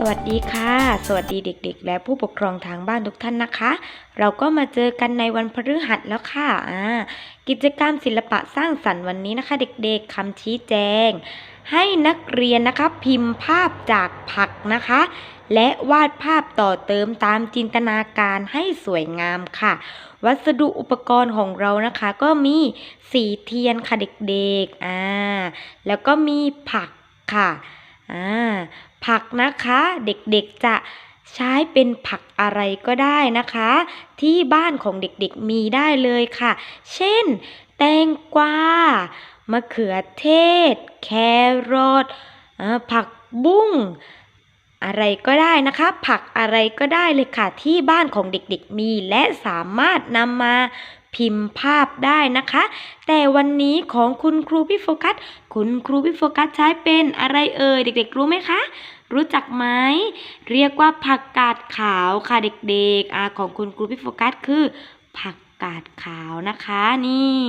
สวัสดีค่ะ สวัสดีเด็ก ๆ และผู้ปกครองทางบ้านทุกท่านนะคะ เราก็มาเจอกันในวันพฤหัสแล้วค่ะอ่ากิจกรรมศิลปะสร้างสรรค์วันนี้นะคะ เด็กๆคำชี้แจง ให้นักเรียนนะคะพิมพ์ภาพจากผักนะคะ และวาดภาพต่อเติมตามจินตนาการให้สวยงามค่ะ วัสดุอุปกรณ์ของเรานะคะ ก็มีสีเทียนค่ะเด็กๆอ่าแล้วก็มีผักค่ะอ่า ผักนะคะเด็กๆจะใช้เป็นผักอะไรก็ได้นะคะ ที่บ้านของเด็กๆมีได้เลยค่ะ เช่น แตงกวามะเขือเทศ แครอทผักบุ้งอะไรก็ได้นะคะ ผักอะไรก็ได้เลยค่ะ ที่บ้านของเด็กๆมี และสามารถนำมาพิมพ์ภาพได้นะคะ แต่วันนี้ของคุณครูพี่โฟกัส คุณครูพี่โฟกัสใช้เป็นอะไรเอ่ยเด็ก ๆ รู้ไหมคะ รู้จักไหมเรียกว่าผักกาดขาวค่ะเด็กๆอของคุณครูพี่โฟกัสคือ ผักกาดขาวนะคะนี่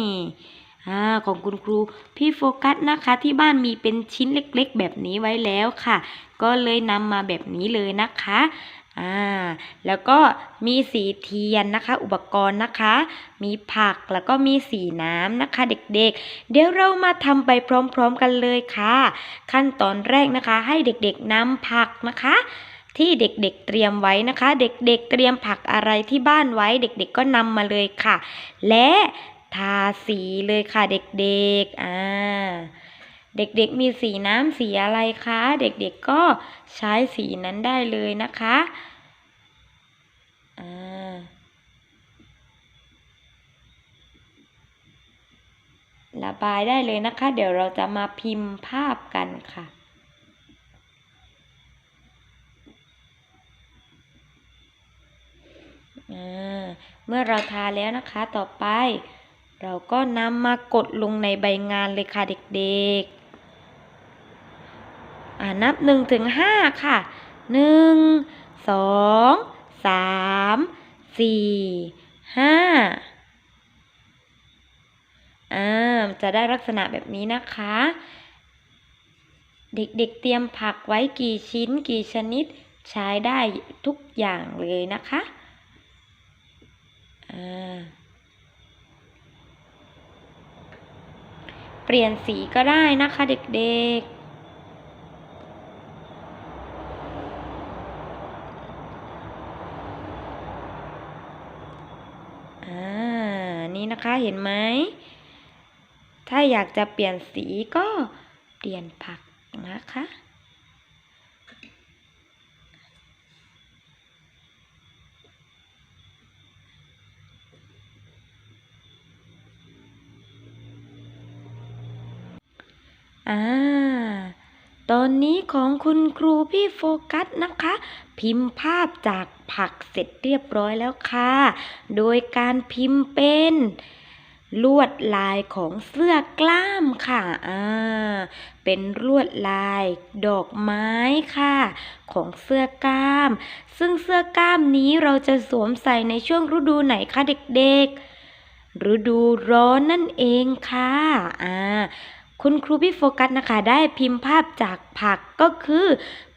อาของคุณครูพี่โฟกัสนะคะ ที่บ้านมีเป็นชิ้นเล็กๆ แบบนี้ไว้แล้วค่ะ ก็เลยนำมาแบบนี้เลยนะคะ อ่าแล้วก็มีสีเทียนนะคะ อุปกรณ์นะคะ มีผักแล้วก็มีสีน้ำนะคะ เด็กๆ เดี๋ยวเรามาทำไปพร้อมๆกันเลยค่ะ ขั้นตอนแรกนะคะ ให้เด็กๆนำผักนะคะที่เด็กๆเตรียมไว้นะคะ เด็กๆเตรียมผักอะไรที่บ้านไว้ เด็กๆก็นำมาเลยค่ะ และทาสีเลยค่ะเด็กๆ อ่า เด็กๆมีสีน้ำสีอะไรคะ เด็กๆก็ใช้สีนั้นได้เลยนะคะอ่าระบายได้เลยนะคะ เดี๋ยวเราจะมาพิมพ์ภาพกันค่ะเมื่อเราทาแล้วนะคะต่อไป เราก็นำมากดลงในใบงานเลยค่ะเด็กๆ นับหนึ่งถึงห้าค่ะหนึ่งสองสามสี่ห้าอ่าจะได้ลักษณะแบบนี้นะคะ เด็กๆเตรียมผักไว้กี่ชิ้นกี่ชนิดใช้ได้ทุกอย่างเลยนะคะอ่าเปลี่ยนสีก็ได้นะคะเด็กๆ อ่า นี่นะคะเห็นไหม ถ้าอยากจะเปลี่ยนสีก็เปลี่ยนผักนะคะ อ่า ตอนนี้ของคุณครูพี่โฟกัสนะคะ พิมพ์ภาพจากผักเสร็จเรียบร้อยแล้วค่ะ โดยการพิมพ์เป็น ลวดลายของเสื้อกล้ามค่ะอ่าเป็นลวดลายดอกไม้ค่ะ ของเสื้อกล้าม ซึ่งเสื้อกล้ามนี้เราจะสวมใส่ในช่วงฤดูไหนคะเด็กๆฤดูร้อนนั่นเองค่ะอ่า คุณครูพี่โฟกัสนะคะได้พิมพ์ภาพจากผักก็คือ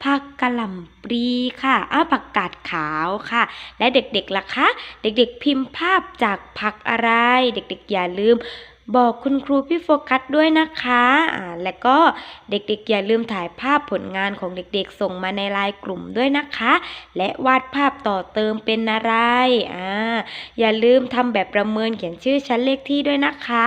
ผักกะหล่ำปลีค่ะอ้าผักกาดขาวค่ะ และเด็กๆล่ะคะ เด็กๆพิมพ์ภาพจากผักอะไร เด็กๆอย่าลืมบอกคุณครูพี่โฟกัสด้วยนะคะ อ่า และก็เด็กๆ อย่าลืมถ่ายภาพผลงานของเด็กๆ ส่งมาในไลน์กลุ่มด้วยนะคะ และวาดภาพต่อเติมเป็นอะไร อ่า อย่าลืมทำแบบประเมินเขียนชื่อชั้นเลขที่ด้วยนะคะ